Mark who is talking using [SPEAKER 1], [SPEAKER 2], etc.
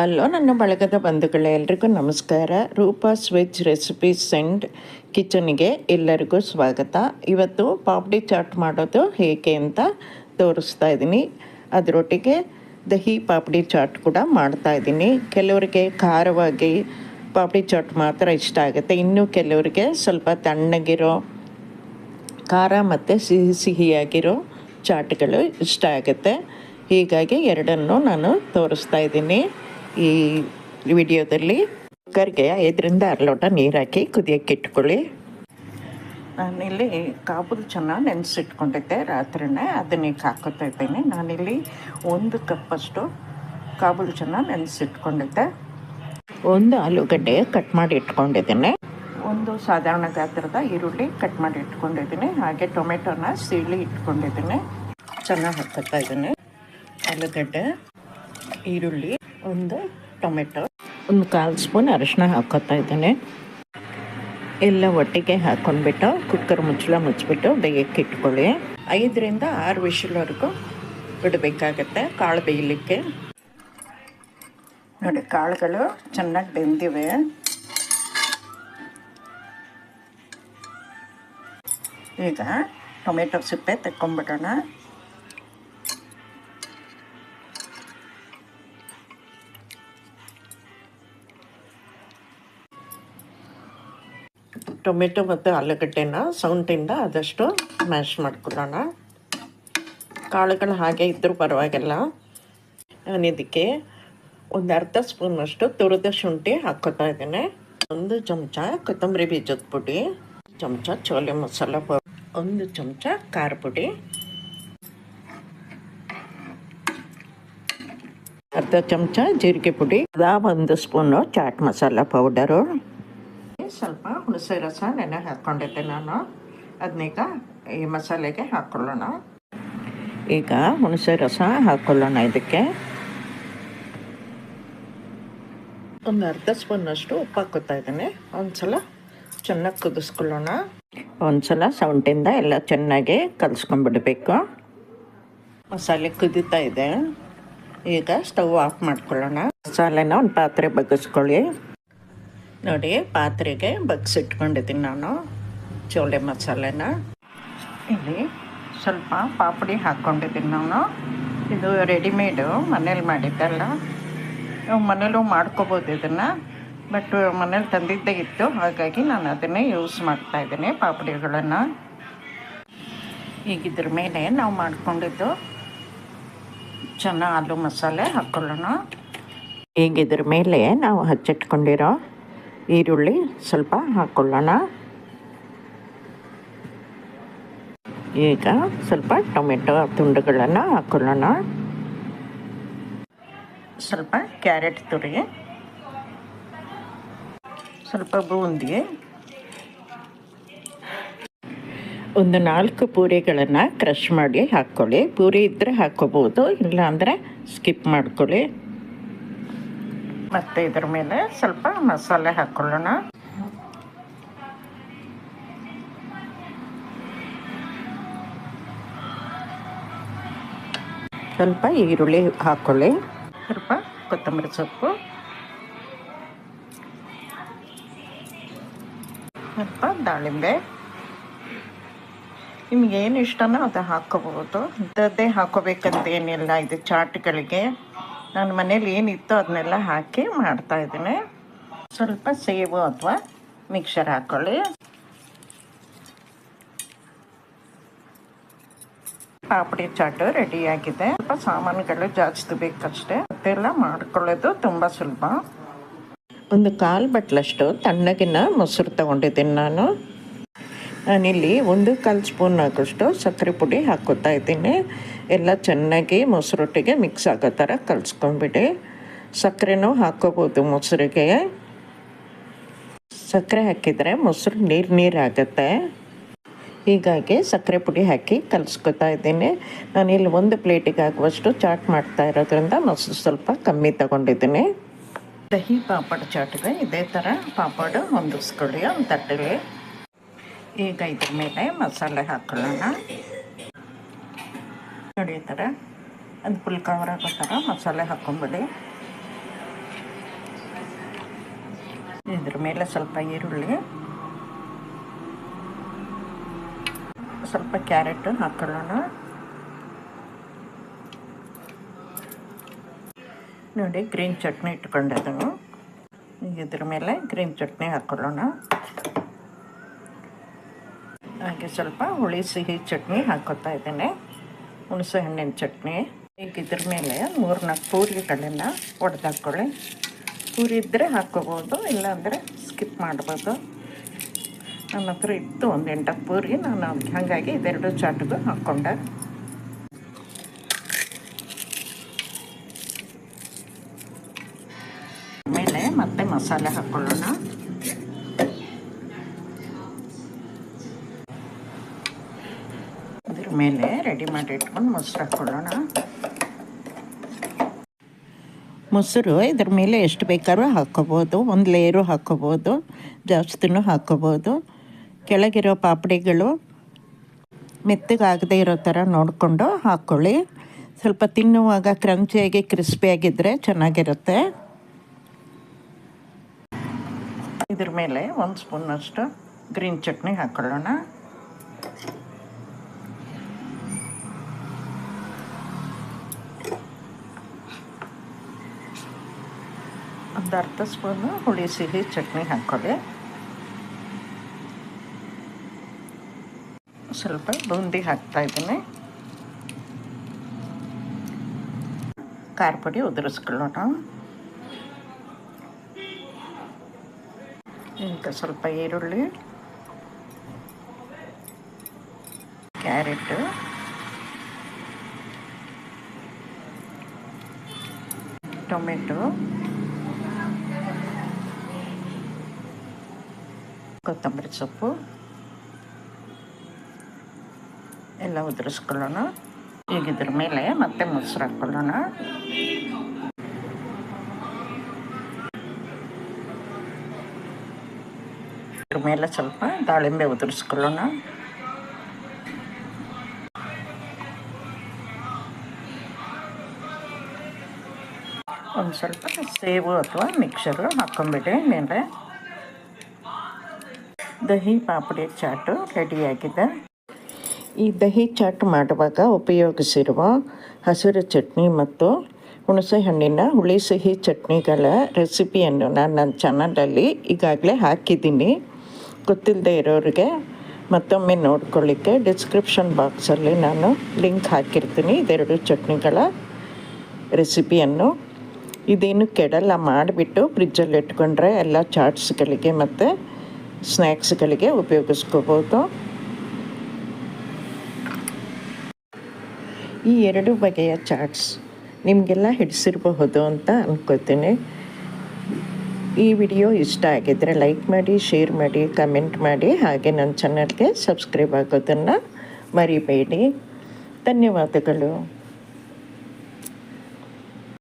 [SPEAKER 1] Hello ನನ್ನ ಬಳಗದ ಬಂಧುಗಳೇ, ಎಲ್ರಿಗೂ ನಮಸ್ಕಾರ. ರೂಪಾಸ್ ವೆಜ್ ರೆಸಿಪೀಸ್ ಆ್ಯಂಡ್ ಕಿಚನ್ಗೆ ಎಲ್ಲರಿಗೂ ಸ್ವಾಗತ. ಇವತ್ತು ಪಾಪಡಿ ಚಾಟ್ ಮಾಡೋದು ಹೇಗೆ ಅಂತ ತೋರಿಸ್ತಾ ಇದ್ದೀನಿ. ಅದರೊಟ್ಟಿಗೆ ದಹಿ ಪಾಪಡಿ ಚಾಟ್ ಕೂಡ ಮಾಡ್ತಾ ಇದ್ದೀನಿ. ಕೆಲವರಿಗೆ ಖಾರವಾಗಿ ಪಾಪಡಿ ಚಾಟ್ ಮಾತ್ರ ಇಷ್ಟ ಆಗುತ್ತೆ. ಇನ್ನು ಕೆಲವರಿಗೆ ಸ್ವಲ್ಪ ತಣ್ಣಗಿರೋ, ಖಾರ ಮತ್ತು ಸಿಹಿ ಸಿಹಿಯಾಗಿರೋ ಚಾಟ್ಗಳು ಇಷ್ಟ ಆಗುತ್ತೆ. ಹೀಗಾಗಿ ಎರಡನ್ನು ನಾನು ತೋರಿಸ್ತಾ ಇದ್ದೀನಿ. ಈ ವಿಡಿಯೋದಲ್ಲಿ ಕುಕ್ಕರ್ಗೆ ಐದರಿಂದ ಆರು ಲೋಟ ನೀರು ಹಾಕಿ ಕುದಿಯೋಕ್ಕೆ ಇಟ್ಕೊಳ್ಳಿ ನಾನಿಲ್ಲಿ ಕಾಬೂಲ್ ಚೆನ್ನಾಗಿ ನೆನೆಸಿಟ್ಕೊಂಡಿದ್ದೆ ರಾತ್ರಿನೇ ಅದನ್ನ ಈಗ ಹಾಕೋತಾ ಇದ್ದೀನಿ ನಾನಿಲ್ಲಿ ಒಂದು ಕಪ್ಪಷ್ಟು ಕಾಬೂಲ್ ಚೆನ್ನಾಗಿ ನೆನೆಸಿಟ್ಕೊಂಡಿದ್ದೆ. ಒಂದು ಆಲೂಗಡ್ಡೆ ಕಟ್ ಮಾಡಿ ಇಟ್ಕೊಂಡಿದ್ದೀನಿ. ಒಂದು ಸಾಧಾರಣ ಗಾತ್ರದ ಈರುಳ್ಳಿ ಕಟ್ ಮಾಡಿ ಇಟ್ಕೊಂಡಿದ್ದೀನಿ. ಹಾಗೆ ಟೊಮೆಟೊನ ಸೀಳಿ ಇಟ್ಕೊಂಡಿದ್ದೀನಿ. ಚೆನ್ನಾಗಿ ಹಾಕೋತಾ ಇದ್ದೀನಿ. ಆಲೂಗಡ್ಡೆ ಈರುಳ್ಳಿ ಒಂದು ಟೊಮೆಟೊ. ಒಂದು ಕಾಲು ಸ್ಪೂನ್ ಅರಿಶಿನ ಹಾಕೋತಾ ಇದ್ದೀನಿ. ಎಲ್ಲ ಒಟ್ಟಿಗೆ ಹಾಕೊಂಡ್ಬಿಟ್ಟು ಕುಕ್ಕರ್ ಮುಚ್ಚಳ ಮುಚ್ಚಿಬಿಟ್ಟು ಬೇಯಕ್ಕೆ ಇಟ್ಕೊಳ್ಳಿ. ಐದರಿಂದ ಆರು ವಿಷಲ್ವರೆಗೂ ಬಿಡಬೇಕಾಗತ್ತೆ ಕಾಳು ಬೇಯಲಿಕ್ಕೆ. ನೋಡಿ, ಕಾಳುಗಳು ಚೆನ್ನಾಗಿ ಬೆಂದಿವೆ. ಈಗ ಟೊಮೆಟೊ ಸಿಪ್ಪೆ ತೆಕ್ಕೊಂಬಿಡೋಣ ಟೊಮೆಟೊ ಮತ್ತು ಆಲೂಗಡ್ಡೆನ ಸೌಂಟಿಂದ ಆದಷ್ಟು ಮ್ಯಾಶ್ ಮಾಡ್ಕೊಳ್ಳೋಣ. ಕಾಳುಗಳು ಹಾಗೆ ಇದ್ದರೂ ಪರವಾಗಿಲ್ಲ. ನಾನು ಇದಕ್ಕೆ ಒಂದು ಅರ್ಧ ಸ್ಪೂನಷ್ಟು ತುರಿದ ಶುಂಠಿ ಹಾಕ್ಕೋತಾ ಇದ್ದೀನಿ. ಒಂದು ಚಮಚ ಕೊತ್ತಂಬರಿ ಬೀಜದ ಪುಡಿ ಚಮಚ ಚೋಲೆ ಮಸಾಲ ಪೌಡರ್ ಒಂದು ಚಮಚ ಖಾರ ಪುಡಿ, ಅರ್ಧ ಚಮಚ ಜೀರಿಗೆ ಪುಡಿ ಒಂದು ಸ್ಪೂನು ಚಾಟ್ ಮಸಾಲ ಪೌಡರು. ಸ್ವಲ್ಪ ಹುಣಸೆ ರಸ ನೆನೆ ಹಾಕ್ಕೊಂಡಿದ್ದೆ ನಾನು. ಅದನ್ನೀಗ ಈ ಮಸಾಲೆಗೆ ಹಾಕ್ಕೊಳ್ಳೋಣ ಈಗ ಹುಣಸೆ ರಸ ಹಾಕ್ಕೊಳ್ಳೋಣ ಇದಕ್ಕೆ. ಒಂದು ಅರ್ಧ ಸ್ಪೂನಷ್ಟು ಉಪ್ಪು ಹಾಕೋತಾ ಇದ್ದೀನಿ. ಒಂದ್ಸಲ ಚೆನ್ನಾಗಿ ಕುದಿಸ್ಕೊಳ್ಳೋಣ. ಒಂದ್ಸಲ ಸೌಂಟಿಂದ ಎಲ್ಲ ಚೆನ್ನಾಗಿ ಕಲಿಸ್ಕೊಂಡ್ಬಿಡ್ಬೇಕು. ಮಸಾಲೆ ಕುದಿತಾ ಇದೆ. ಈಗ ಸ್ಟವ್ ಆಫ್ ಮಾಡ್ಕೊಳ್ಳೋಣ. ಮಸಾಲೆನ ಒಂದು ಪಾತ್ರೆ ಬಗ್ಗಿಸ್ಕೊಳ್ಳಿ. ನೋಡಿ, ಪಾತ್ರೆಗೆ ಬಗ್ಸಿಟ್ಕೊಂಡಿದ್ದೀನಿ ನಾನು ಚೋಳೆ ಮಸಾಲೆನ. ಇಲ್ಲಿ ಸ್ವಲ್ಪ ಪಾಪಡಿ ಹಾಕ್ಕೊಂಡಿದ್ದೀನಿ ನಾನು. ಇದು ರೆಡಿಮೇಡು ಮನೇಲಿ ಮಾಡಿದ್ದಲ್ಲ ನಾವು ಮನೇಲೂ ಮಾಡ್ಕೋಬೋದು ಇದನ್ನು ಬಟ್ ಮನೇಲಿ ತಂದಿದ್ದೇ ಇತ್ತು, ಹಾಗಾಗಿ ನಾನು ಅದನ್ನೇ ಯೂಸ್ ಮಾಡ್ತಾ ಇದ್ದೀನಿ, ಪಾಪಡಿಗಳನ್ನು. ಈಗ ಇದ್ರ ಮೇಲೆ ನಾವು ಮಾಡ್ಕೊಂಡಿದ್ದು ಚೆನ್ನಾಗಿ ಆಲೂ ಮಸಾಲೆ ಹಾಕ್ಕೊಳ್ಳೋಣ ಈಗ ಇದ್ರ ಮೇಲೆ ನಾವು ಹಚ್ಚಿಟ್ಕೊಂಡಿರೋ ಈರುಳ್ಳಿ ಸ್ವಲ್ಪ ಹಾಕ್ಕೊಳ್ಳೋಣ ಈಗ ಸ್ವಲ್ಪ ಟೊಮೆಟೊ ತುಂಡುಗಳನ್ನು ಹಾಕ್ಕೊಳ್ಳೋಣ ಸ್ವಲ್ಪ ಕ್ಯಾರೆಟ್ ತುರಿ. ಸ್ವಲ್ಪ ಬೂಂದಿ. ಒಂದು ನಾಲ್ಕು ಪೂರಿಗಳನ್ನು ಕ್ರಷ್ ಮಾಡಿ ಹಾಕ್ಕೊಳ್ಳಿ ಪೂರಿ ಇದ್ದರೆ ಹಾಕ್ಕೋಬೋದು, ಇಲ್ಲಾಂದರೆ ಸ್ಕಿಪ್ ಮಾಡ್ಕೊಳ್ಳಿ. ಮತ್ತು ಇದ್ರ ಮೇಲೆ ಸ್ವಲ್ಪ ಮಸಾಲೆ ಹಾಕ್ಕೊಳ್ಳೋಣ ಸ್ವಲ್ಪ ಈರುಳ್ಳಿ ಹಾಕ್ಕೊಳ್ಳಿ ಸ್ವಲ್ಪ ಕೊತ್ತಂಬರಿ ಸೊಪ್ಪು. ಸ್ವಲ್ಪ ದಾಳಿಂಬೆ. ನಿಮ್ಗೆ ಏನು ಇಷ್ಟನೋ ಅದು ಹಾಕ್ಕೋಬೋದು ಇಂಥದ್ದೇ ಹಾಕೋಬೇಕಂತ ಏನಿಲ್ಲ ಇದು ಚಾಟ್ಗಳಿಗೆ. ನನ್ನ ಮನೇಲಿ ಏನಿತ್ತು ಅದನ್ನೆಲ್ಲ ಹಾಕಿ ಮಾಡ್ತಾ ಇದ್ದೀನಿ. ಸ್ವಲ್ಪ ಸೇಬು ಅಥವಾ ಮಿಕ್ಸರ್ ಹಾಕ್ಕೊಳ್ಳಿ ಪಾಪಡಿ ಚಾಟು ರೆಡಿಯಾಗಿದೆ ಸ್ವಲ್ಪ ಸಾಮಾನುಗಳು ಜಾಸ್ತಿ ಬೇಕಷ್ಟೇ. ಅದೆಲ್ಲ ಮಾಡ್ಕೊಳ್ಳೋದು ತುಂಬ ಸುಲಭ. ಒಂದು ಕಾಲು ಬಟ್ಲಷ್ಟು ತಣ್ಣಗಿನ ಮೊಸರು ತಗೊಂಡಿದ್ದೀನಿ ನಾನು. ನಾನಿಲ್ಲಿ ಒಂದು ಕಾಲು ಸ್ಪೂನ್ ಆಗೋಷ್ಟು ಸಕ್ಕರೆ ಪುಡಿ ಹಾಕೋತಾ ಇದ್ದೀನಿ. ಎಲ್ಲ ಚೆನ್ನಾಗಿ ಮೊಸರೊಟ್ಟಿಗೆ ಮಿಕ್ಸ್ ಆಗೋ ಥರ ಕಲಿಸ್ಕೊಂಬಿಡಿ. ಸಕ್ಕರೆನೂ ಹಾಕೋಬೋದು ಮೊಸರಿಗೆ. ಸಕ್ಕರೆ ಹಾಕಿದರೆ ಮೊಸರು ನೀರು ನೀರು ಆಗುತ್ತೆ. ಹೀಗಾಗಿ ಸಕ್ಕರೆ ಪುಡಿ ಹಾಕಿ ಕಲಿಸ್ಕೊತಾ ಇದ್ದೀನಿ. ನಾನಿಲ್ಲಿ ಒಂದು ಪ್ಲೇಟಿಗೆ ಆಗುವಷ್ಟು ಚಾಟ್ ಮಾಡ್ತಾ ಇರೋದ್ರಿಂದ ಮೊಸರು ಸ್ವಲ್ಪ ಕಮ್ಮಿ ತಗೊಂಡಿದ್ದೀನಿ. ದಹಿ ಪಾಪಡ್ ಚಾಟ್ಗೆ ಇದೇ ಥರ ಪಾಪಡ್ ಹೊಂದಿಸ್ಕೊಳ್ಳಿ ಒಂದು ತಟ್ಟೆಲಿ ಈಗ ಇದ್ರ ಮೇಲೆ ಮಸಾಲೆ ಹಾಕೊಳ್ಳೋಣ. ನೋಡಿ ಥರ. ಅದು ಫುಲ್ ಕವರ್ ಆಗೋ ಮಸಾಲೆ ಹಾಕ್ಕೊಂಬಿಡಿ ಇದ್ರ ಮೇಲೆ ಸ್ವಲ್ಪ ಈರುಳ್ಳಿ. ಸ್ವಲ್ಪ ಕ್ಯಾರೆಟ್ ಹಾಕೊಳ್ಳೋಣ. ನೋಡಿ ಗ್ರೀನ್ ಚಟ್ನಿ ಇಟ್ಕೊಂಡಿದ್ದನು. ಇದ್ರ ಮೇಲೆ ಗ್ರೀನ್ ಚಟ್ನಿ ಹಾಕೊಳ್ಳೋಣ. ಹಾಗೆ ಸ್ವಲ್ಪ ಹುಳಿ, ಸಿಹಿ ಚಟ್ನಿ ಹಾಕೋತಾ ಇದ್ದೇನೆ. ಹುಣಸೆ ಹಣ್ಣಿನ ಚಟ್ನಿ. ಈಗ ಇದ್ರ ಮೇಲೆ ಮೂರು ನಾಲ್ಕು ಪೂರಿಗಳನ್ನು ಒಡೆದಾಕೊಳ್ಳಿ. ಪೂರಿ ಇದ್ದರೆ ಹಾಕ್ಕೋಬೋದು ಇಲ್ಲಾಂದರೆ ಸ್ಕಿಪ್ ಮಾಡ್ಬೋದು. ನನ್ನ ಹತ್ರ ಇತ್ತು ಒಂದು ಎಂಟು ಪೂರಿ, ನಾನು ಹಾಗಾಗಿ ಇದೆರಡು ಚಾಟಿಗೂ ಹಾಕ್ಕೊಂಡೆ ಆಮೇಲೆ ಮತ್ತೆ ಮಸಾಲೆ ಹಾಕ್ಕೊಳ್ಳೋಣ ಮೇಲೆ ರೆಡಿ ಮಾಡಿ ಇಟ್ಕೊಂಡು ಮೊಸರು ಹಾಕ್ಕೊಳ್ಳೋಣ ಮೊಸರು ಇದ್ರ ಮೇಲೆ ಎಷ್ಟು ಬೇಕಾದ್ರೂ ಹಾಕ್ಕೋಬೋದು. ಒಂದು ಲೇಯರು ಹಾಕ್ಕೋಬೋದು. ಜಾಸ್ತಿನೂ ಹಾಕ್ಕೋಬೋದು. ಕೆಳಗಿರೋ ಪಾಪಡಿಗಳು ಮೆತ್ತಗಾಗದೇ ಇರೋ ಥರ ನೋಡಿಕೊಂಡು ಹಾಕ್ಕೊಳ್ಳಿ ಸ್ವಲ್ಪ ತಿನ್ನುವಾಗ ಕ್ರಂಚಿಯಾಗಿ ಕ್ರಿಸ್ಪಿಯಾಗಿದ್ದರೆ ಚೆನ್ನಾಗಿರುತ್ತೆ. ಇದ್ರ ಮೇಲೆ ಒಂದು ಸ್ಪೂನಷ್ಟು ಗ್ರೀನ್ ಚಟ್ನಿ ಹಾಕ್ಕೊಳ್ಳೋಣ ಒಂದು ಅರ್ಧ ಸ್ಪೂನು ಹುಳಿ, ಸಿಹಿ, ಚಟ್ನಿ ಹಾಕೊಳ್ಳಿ ಸ್ವಲ್ಪ ಬೂಂದಿ ಹಾಕ್ತಾ ಇದ್ದೀನಿ. ಖಾರ ಪುಡಿ ಉದುರಿಸ್ಕೊಳ್ಳೋಣ. ಈಗ ಸ್ವಲ್ಪ ಈರುಳ್ಳಿ, ಕ್ಯಾರೆಟು, ಟೊಮೆಟೊ ಕೊತ್ತಂಬರಿ ಸೊಪ್ಪು, ಎಲ್ಲ ಉದುರಿಸ್ಕೊಳ್ಳೋಣ. ಈಗ ಇದ್ರ ಮೇಲೆ ಮತ್ತೆ ಮೊಸರು ಹಾಕೊಳ್ಳೋಣ. ಇದ್ರ ಮೇಲೆ ಸ್ವಲ್ಪ ದಾಳಿಂಬೆ ಉದುರಿಸ್ಕೊಳ್ಳೋಣ. ಒಂದು ಸ್ವಲ್ಪ ಸೇಬು ಅಥವಾ ಮಿಕ್ಸರು ಹಾಕ್ಕೊಂಬಿಡಿ ಮೇಲೆ ದಹಿ ಪಾಪಡಿ ಚಾಟು ರೆಡಿಯಾಗಿದೆ ಈ ದಹಿ ಚಾಟ್ ಮಾಡುವಾಗ ಉಪಯೋಗಿಸಿರುವ ಹಸಿರು ಚಟ್ನಿ ಮತ್ತು ಹುಣಸೆ ಹಣ್ಣಿನ ಹುಳಿ ಸಿಹಿ ಚಟ್ನಿಗಳ ರೆಸಿಪಿಯನ್ನು ನಾನು ನನ್ನ ಚಾನಲಲ್ಲಿ ಈಗಾಗಲೇ ಹಾಕಿದ್ದೀನಿ. ಗೊತ್ತಿಲ್ಲದೆ ಇರೋರಿಗೆ ಮತ್ತೊಮ್ಮೆ ನೋಡ್ಕೊಳ್ಳಿಕ್ಕೆ ಡಿಸ್ಕ್ರಿಪ್ಷನ್ ಬಾಕ್ಸಲ್ಲಿ ನಾನು ಲಿಂಕ್ ಹಾಕಿರ್ತೀನಿ. ಇದೆರಡು ಚಟ್ನಿಗಳ ರೆಸಿಪಿಯನ್ನು. ಇದೇನು ಕೆಡಲ್ಲ ಮಾಡಿಬಿಟ್ಟು ಫ್ರಿಜ್ಜಲ್ಲಿ ಇಟ್ಕೊಂಡ್ರೆ ಎಲ್ಲ ಚಾಟ್ಸ್ಗಳಿಗೆ ಮತ್ತು ಸ್ನ್ಯಾಕ್ಸ್ಗಳಿಗೆ ಉಪಯೋಗಿಸ್ಕೋಬೋದು. ಈ ಎರಡು ಬಗೆಯ ಚಾಟ್ಸ್ ನಿಮಗೆಲ್ಲ ಹಿಡಿಸಿರಬಹುದು ಅಂತ ಅಂದ್ಕೋತೀನಿ ಈ ವಿಡಿಯೋ ಇಷ್ಟ ಆಗಿದ್ದರೆ ಲೈಕ್ ಮಾಡಿ, ಶೇರ್ ಮಾಡಿ, ಕಮೆಂಟ್ ಮಾಡಿ. ಹಾಗೆ ನನ್ನ ಚಾನಲ್ಗೆ ಸಬ್ಸ್ಕ್ರೈಬ್ ಆಗೋದನ್ನು ಮರಿಬೇಡಿ. ಧನ್ಯವಾದಗಳು.